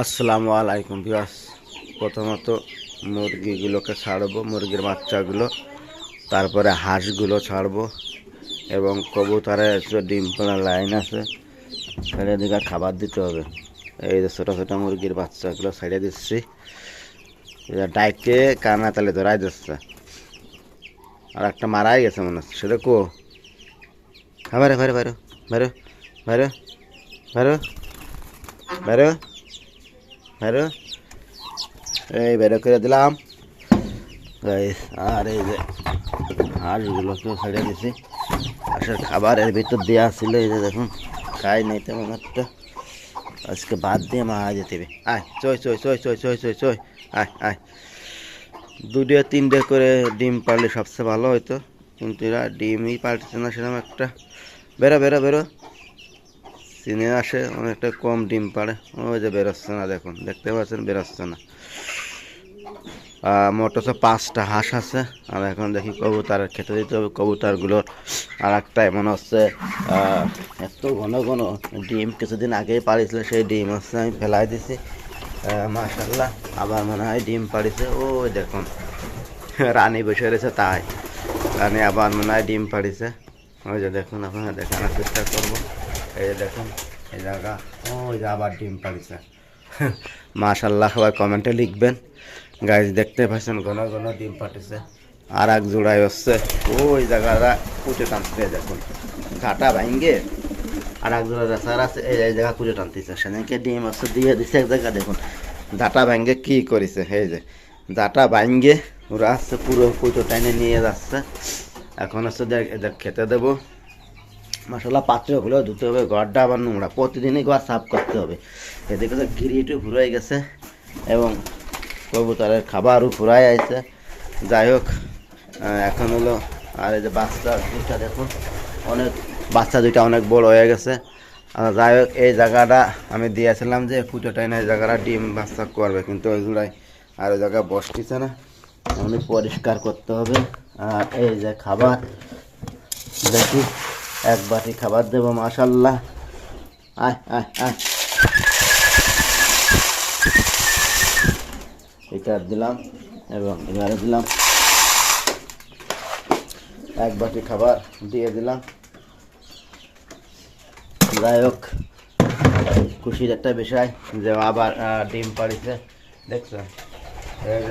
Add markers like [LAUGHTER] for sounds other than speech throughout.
আসসালামু আলাইকুম বিয়াস প্রথমত মুরগিগুলোকে ছাড়বো, মুরগির বাচ্চাগুলো, তারপরে হাঁসগুলো ছাড়বো এবং কবুতরের যে ডিম পাড়ার লাইন আছে ছেড়ে দিকে খাবার দিতে হবে। এই যে ছোটো ছোটো মুরগির বাচ্চাগুলো ছেড়ে দিচ্ছি। ডাইকে কানা তালে ধরাই দিচ্ছে। আর একটা মারাই গেছে মনে হচ্ছে। সেটা কো? হ্যাঁ বাইরে বাইরে বাইরে বাইরে বাইরে বাইরে বাইরে। বেরো এই বেরো করে দিলাম। আর এই যে হাঁসগুলোকেও ছেড়ে দিছি। হাঁসের খাবারের ভিতর দেওয়া ছিল, এই যে দেখুন, খাই নাই তেমন একটা। আজকে বাদ দিয়ে মা যেতে হবে। আয় চই চই চই চই চই চই চই আয় আয়। দুটো তিনটে করে ডিম পারলে সবচেয়ে ভালো হতো কিন্তু এরা ডিমই পারছে না সেরকম একটা। বেরো বেরো বেরো। চিনে আসে, অনেকটা কম ডিম পাড়ে। ওই যে বেরোচ্ছে না দেখুন, দেখতে পাচ্ছেন বেরোচ্ছে না মোট হচ্ছে পাঁচটা হাঁস আছে, আর এখন দেখি কবুতর খেতে দিতে হবে। কবুতরগুলোর আর একটা মনে হচ্ছে এত ঘন ঘন ডিম কিছুদিন আগেই পাড়িছিল সেই ডিম হচ্ছে আমি ফেলাই দিছি। মাশাল্লাহ আবার মনে হয় ডিম পাড়িছে ওই দেখুন, রানী বসে রয়েছে তাই। রানী আবার মনে হয় ডিম পাড়িছে ওই যে দেখুন, আপনারা দেখানোর চেষ্টা করব। এই যে দেখুন, এই জায়গা, ওই যে আবার ডিম পাড়িছে। মাশাল্লাহ সবাই কমেন্টে লিখবেন। গাছ দেখতে পাচ্ছেন, ঘন ঘন ডিম পাঠিয়েছে আর এক জোড়াই হচ্ছে, ওই জায়গাটা কুচে টানতে দেখুন। ঘাটা ভাঙ্গে আর এক জোড়া রেসার আছে, এই এই জায়গা কুচে টানতেছে। সেদিনকে ডিম হচ্ছে, দিয়ে দিছে এক জায়গা, দেখুন। ডাটা ভাঙ্গে কি করেছে, এই যে। ডাটা ভাঙ্গে ওরা আসছে পুরো কুচো টাইনে নিয়ে যাচ্ছে। এখন হচ্ছে খেতে দেবো। মশলা পাত্রগুলো ধুতে হবে, ঘরটা আবার নোংরা। প্রতিদিনই ঘর সাফ করতে হবে। এদিকে তো গিরিটু ফুরাই গেছে এবং কবুতরের খাবারও ফুরাই আছে যাই হোক এখন হলো, আর এই যে বাচ্চা দুইটা দেখুন অনেক বাচ্চা দুইটা অনেক বড় হয়ে গেছে। আর যাই হোক, এই জায়গাটা আমি দিয়েছিলাম যে পুজো টাইনে এই জায়গাটা ডিম বাচ্চা করবে, কিন্তু ওই জোড়ায় আর ওই জায়গায় বসতেছে না আমি পরিষ্কার করতে হবে। আর এই যে খাবার, দেখি। এক বাটি খাবার দেবো, মাশাল্লাহ। আয় এটা দিলাম এবং এবারে দিলাম। এক বাটি খাবার দিয়ে দিলাম। যাই হোক, খুশির একটা বিষয় যে আবার ডিম পাড়িছে। দেখছেন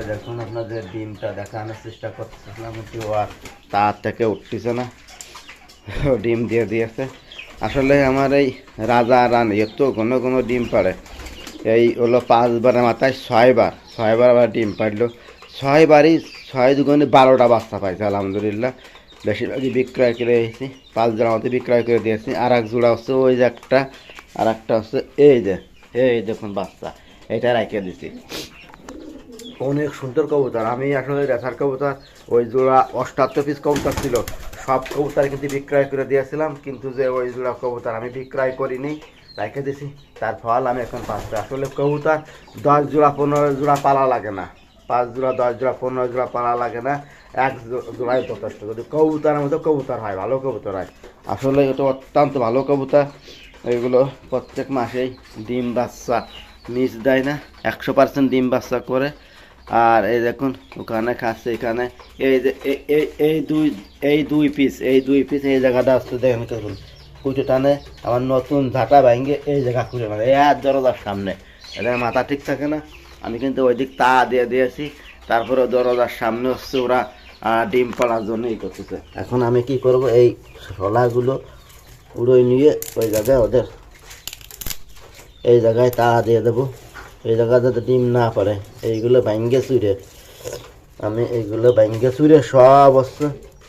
দেখুন, আপনাদের ডিমটা দেখানোর চেষ্টা করতেছিলাম ও আর তার থেকে উঠতেছে না। [LAUGHS] ডিম দিয়ে দিয়েছে। আসলে আমার এই রাজা রানী, এত ঘন ঘন ডিম পাড়ে। এই হলো পাঁচবারের মাথায় ছয়বার ছয়বার আবার ডিম পাড়লো। ছয়বারই ছয় দুগুণে বারোটা বাচ্চা পাইছে, আলহামদুলিল্লাহ। বেশিরভাগই বিক্রয় করে এসেছি পাঁচ জোড়া মতো বিক্রয় করে দিয়েছি। আর এক জোড়া হচ্ছে ওই যে একটা আর একটা হচ্ছে এই যে, এই দেখুন বাচ্চা, এটা রেখে দিছি। অনেক সুন্দর কবুতর, আমি আসলে রেসার কবুতর, ওই জোড়া অষ্টাত্তর পিস কবুতর ছিল সব কবুতর কিন্তু বিক্রয় করে দিয়েছিলাম, কিন্তু যে ওই জোড়া কবুতর আমি বিক্রয় করিনি, রেখে দিছি। তার ফল আমি এখন পাঁচটা আসলে কবুতর দশ জোড়া, পনেরো জোড়া পালা লাগে না। পাঁচ জোড়া, দশ জোড়া, পনেরো জোড়া পালা লাগে না। এক জোড়াই যথেষ্ট। যদি কবুতরের মতো কবুতর হয়, ভালো কবুতর হয়। আসলে এটা অত্যন্ত ভালো কবুতর। এগুলো প্রত্যেক মাসেই ডিম বাচ্চা মিস দেয় না। একশো পার্সেন্ট ডিম বাচ্চা করে আর এই দেখুন, ওখানে খাচ্ছে, এখানে। এই যে এই দুই এই দুই পিস এই দুই পিস এই জায়গাটা আসতে দেখেন দেখুন কুচু টানে আমার নতুন ঝাঁটা ভাঙ্গে এই জায়গা খুঁজে মানে এই আর দরজার সামনে। এদের মাথা ঠিক থাকে না। আমি কিন্তু ওই দিক তা দিয়ে দিয়েছি। তারপরে দরজার সামনে হচ্ছে ওরা ডিম পাড়ার জন্য ই করতেছে। এখন আমি কি করব? এই শলাগুলো উড়োই নিয়ে ওই জায়গায় ওদের, এই জায়গায় তা দিয়ে দেবো। এই জায়গায় যাতে ডিম না পারে। এইগুলো ভাঙ্গে চুরে আমি এইগুলো ভাঙ্গে চুরে সব হচ্ছে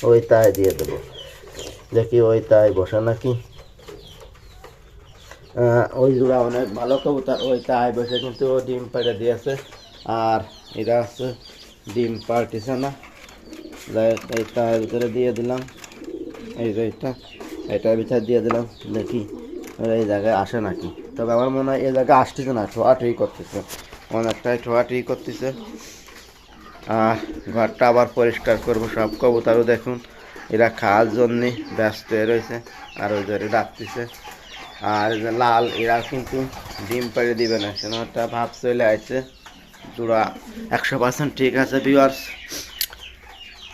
ওই তাই দিয়ে দেবো। দেখি ওই তাই বসে নাকি। আহ, ওই জোড়া অনেক ভালো কবুতর ওই তাই বসে কিন্তু ও ডিম পেড়ে দিয়েছে। আর এটা হচ্ছে ডিম পারতেছে না। এই তার ভিতরে দিয়ে দিলাম। এই যে এটা এটার ভিতরে দিয়ে দিলাম। দেখি এই জায়গায় আসে নাকি। তবে আমার মনে হয় এই জায়গায় আসতেছে না, ঠোয়াঠুই করতেছে। অনেকটাই ঠোয়াঠুই করতেছে। আর ঘরটা আবার পরিষ্কার করব, সব কবুতারও দেখুন। এরা খাওয়ার জন্যে ব্যস্ত হয়ে রয়েছে, আর ওই ধরে ডাকতেছে। আর লাল, এরা কিন্তু ডিম পেড়ে দিবে না একটা ভাব চলে আসছে। জোড়া একশো পার্সেন্ট ঠিক আছে ভিউয়ার্স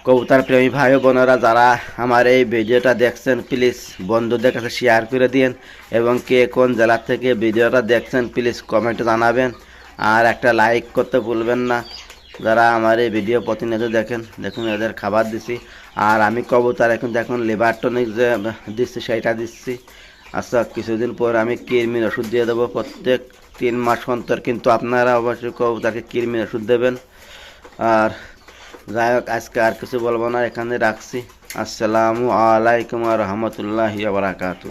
কবুতর প্রেমী ভাই বোনেরা, যারা আমার এই ভিডিওটা দেখছেন প্লিজ বন্ধুদের কাছে শেয়ার করে দিন এবং কে কোন জেলা থেকে ভিডিওটা দেখছেন প্লিজ কমেন্টে জানাবেন। আর একটা লাইক করতে ভুলবেন না, যারা আমার এই ভিডিও প্রতিনিয়ত দেখেন, দেখুন এদের খাবার দিছি। আর আমি কবুতর এখন দেখুন লিভার টনিক যে দিচ্ছি সেইটা দিচ্ছি। আচ্ছা কিছুদিন পর আমি কৃমির ওষুধ দিয়ে দেবো। প্রত্যেক তিন মাস অন্তর কিন্তু আপনারা অবশ্যই কবুতরকে কৃমির ওষুধ দেবেন। আর যাই হোক আজকে আর কিছু বলব না এখানে রাখছি। আসসালামু আলাইকুম রহমতুল্লাহ বারাকাতু